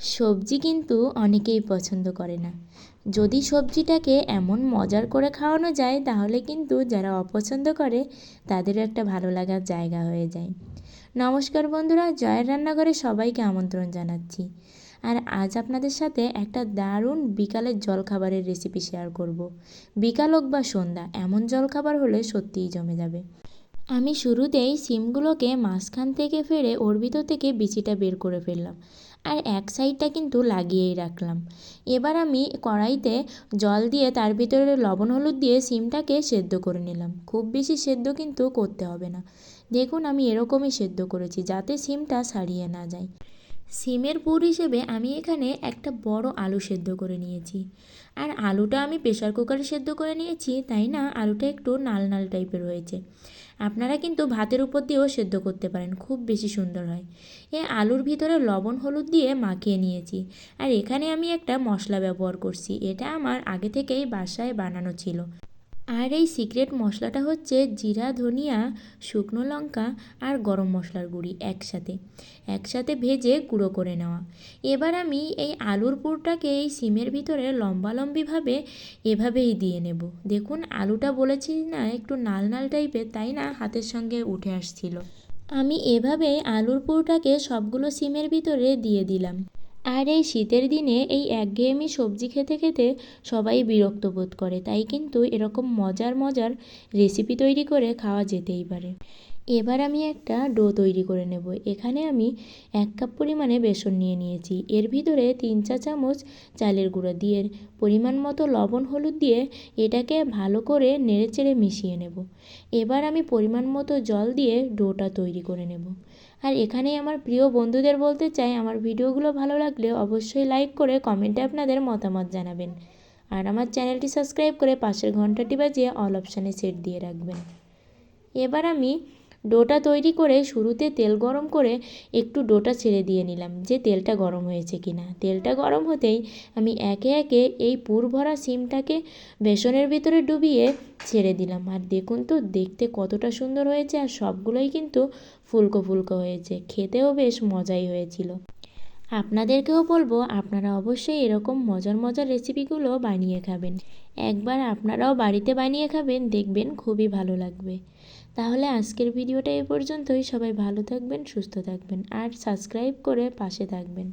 সবজি কিন্তু অনেকেই পছন্দ করে না। যদি সবজিটাকে এমন মজার করে খাওয়ানো যায়, তাহলে কিন্তু যারা অপছন্দ করে তাদেরও একটা ভালো লাগার জায়গা হয়ে যায়। নমস্কার বন্ধুরা, জয়ের রান্নাঘরে সবাইকে আমন্ত্রণ জানাচ্ছি। আর আজ আপনাদের সাথে একটা দারুণ বিকালের জলখাবারের রেসিপি শেয়ার করব। বিকাল হোক বা সন্ধ্যা, এমন জলখাবার হলে সত্যিই জমে যাবে। আমি শুরুতেই সিমগুলোকে মাঝখান থেকে ফেরে ওর ভিতর থেকে বিচিটা বের করে ফেললাম। আর এক সাইডটা কিন্তু লাগিয়েই রাখলাম। এবার আমি কড়াইতে জল দিয়ে তার ভিতরে লবণ হলুদ দিয়ে সিমটাকে সেদ্ধ করে নিলাম। খুব বেশি সেদ্ধ কিন্তু করতে হবে না। দেখুন আমি এরকমই সেদ্ধ করেছি যাতে সিমটা সারিয়ে না যায়। সিমের পুর হিসেবে আমি এখানে একটা বড় আলু সেদ্ধ করে নিয়েছি। আর আলুটা আমি প্রেশার কুকারে সেদ্ধ করে নিয়েছি, তাই না? আলুটা একটু নাল নাল টাইপের হয়েছে। আপনারা কিন্তু ভাতের উপর দিয়েও সেদ্ধ করতে পারেন, খুব বেশি সুন্দর হয়। এ আলুর ভিতরে লবণ, হলুদ দিয়ে মাখিয়ে নিয়েছি। আর এখানে আমি একটা মশলা ব্যবহার করছি, এটা আমার আগে থেকেই বাসায় বানানো ছিল। আর এই সিক্রেট মশলাটা হচ্ছে জিরা, ধনিয়া, শুকনো লঙ্কা আর গরম মশলার গুঁড়ি একসাথে। একসাথে ভেজে গুঁড়ো করে নেওয়া। এবার আমি এই আলুর পুরটাকে এই সিমের ভিতরে লম্বালম্বিভাবে এভাবেই দিয়ে নেব। দেখুন, আলুটা বলেছি না, একটু নাল নাল টাইপের, তাই না? হাতের সঙ্গে উঠে আসছিল। আমি এভাবে আলুর পুরটাকে সবগুলো সিমের ভিতরে দিয়ে দিলাম। আর এই শীতের দিনে এই একঘেয়েমি সবজি খেতে খেতে সবাই বিরক্ত বোধ করে। তাই কিন্তু এরকম মজার মজার রেসিপি তৈরি করে খাওয়া যেতেই পারে। এবার আমি একটা ডো তৈরি করে নেব। এখানে আমি এক কাপ পরিমাণে বেসন নিয়ে নিয়েছি। এর ভিতরে তিন চা চামচ চালের গুঁড়ো দিয়ে পরিমাণ মতো লবণ, হলুদ দিয়ে এটাকে ভালো করে নেড়েচেড়ে মিশিয়ে নেব। এবার আমি পরিমাণ মতো জল দিয়ে ডোটা তৈরি করে নেব। আর এখানেই আমার প্রিয় বন্ধুদের বলতে চাই, আমার ভিডিওগুলো ভালো লাগলে অবশ্যই লাইক করে কমেন্টে আপনাদের মতামত জানাবেন। আর আমার চ্যানেলটি সাবস্ক্রাইব করে পাশের ঘন্টাটি বাজিয়ে অল অপশানে সেট দিয়ে রাখবেন। এবার আমি ডোটা তৈরি করে শুরুতে তেল গরম করে একটু ডোটা ছেড়ে দিয়ে নিলাম যে তেলটা গরম হয়েছে কি না। তেলটা গরম হতেই আমি একে একে এই পুর ভরা সিমটাকে বেসনের ভিতরে ডুবিয়ে ছেড়ে দিলাম। আর দেখুন তো, দেখতে কতটা সুন্দর হয়েছে আর সবগুলোই কিন্তু ফুলকো ফুলকো হয়েছে। খেতেও বেশ মজাই হয়েছিল। আপনাদেরকেও বলব, আপনারা অবশ্যই এরকম মজার মজার রেসিপিগুলো বানিয়ে খাবেন। একবার আপনারাও বাড়িতে বানিয়ে খাবেন, দেখবেন খুবই ভালো লাগবে। তাহলে আজকের ভিডিওটা এ পর্যন্তই। সবাই ভালো থাকবেন, সুস্থ থাকবেন, আর সাবস্ক্রাইব করে পাশে থাকবেন।